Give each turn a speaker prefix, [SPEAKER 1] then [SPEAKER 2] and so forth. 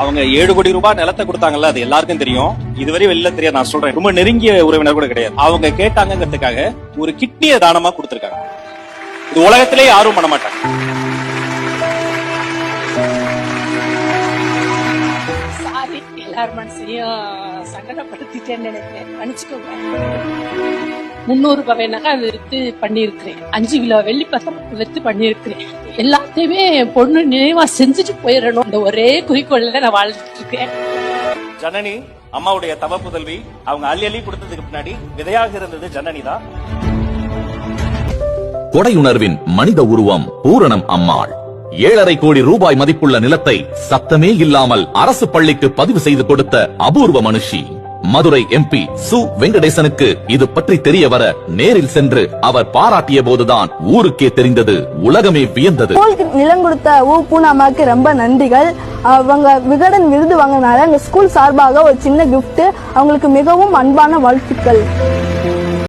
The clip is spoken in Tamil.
[SPEAKER 1] அவங்க ஏழு கோடி ரூபாய் நிலத்தை கொடுத்தாங்கல்ல அது எல்லாருக்கும் தெரியும். இதுவரை வெளில தெரியாது நான் சொல்றேன். ரொம்ப நெருங்கிய உறவினர் கூட கிடையாது. அவங்க கேட்டாங்கிறதுக்காக ஒரு கிட்னியை தானமா கொடுத்திருக்காங்க. இது உலகத்திலே யாரும் பண்ண மாட்டாங்க.
[SPEAKER 2] சாரி எல்லார் மனசையும் சங்கடப்படுத்திட்டேன்னு நினைக்கிறேன். மன்னிச்சுக்கோங்க. முன்னூறு ரூபாய் நகை வித்து பண்ணியிருக்கிறேன். அஞ்சு கிலோ வெள்ளி பத்தம் வித்து பண்ணியிருக்கிறேன். எல்லாத்தையுமே பொண்ணு நினைவா செஞ்சுட்டு போயிடணும். இந்த ஒரே குறிக்கோள்ல நான் வாழ்ந்துட்டு இருக்கேன்
[SPEAKER 1] ஜனனி அம்மாவுடைய தவ புதல்வி அவங்க அள்ளி அள்ளி கொடுத்ததுக்கு பின்னாடி விதையாக இருந்தது ஜனனி தான்
[SPEAKER 3] கொடையுணர்வின் மனித உருவம் பூரணம் அம்மாள். ஏழரை கோடி ரூபாய் மதிப்புள்ள நிலத்தை சத்தமே இல்லாமல் அரசு பள்ளிக்கு பதிவு செய்து கொடுத்த அபூர்வ மனுஷி. மதுரை எம்பி சு வெங்கடேசனுக்கு இது பற்றி தெரிய வர நேரில் சென்று அவர் பாராட்டிய போதுதான் ஊருக்கே தெரிந்தது உலகமே வியந்தது.
[SPEAKER 4] நிலம் கொடுத்த ஊ பூனாமாக்கு ரொம்ப நன்றிகள். அவங்க விகடன் விருது வாங்கினால எங்க ஸ்கூல் சார்பாக ஒரு சின்ன கிஃப்ட் அவங்களுக்கு மிகவும் அன்பான வாழ்த்துக்கள்.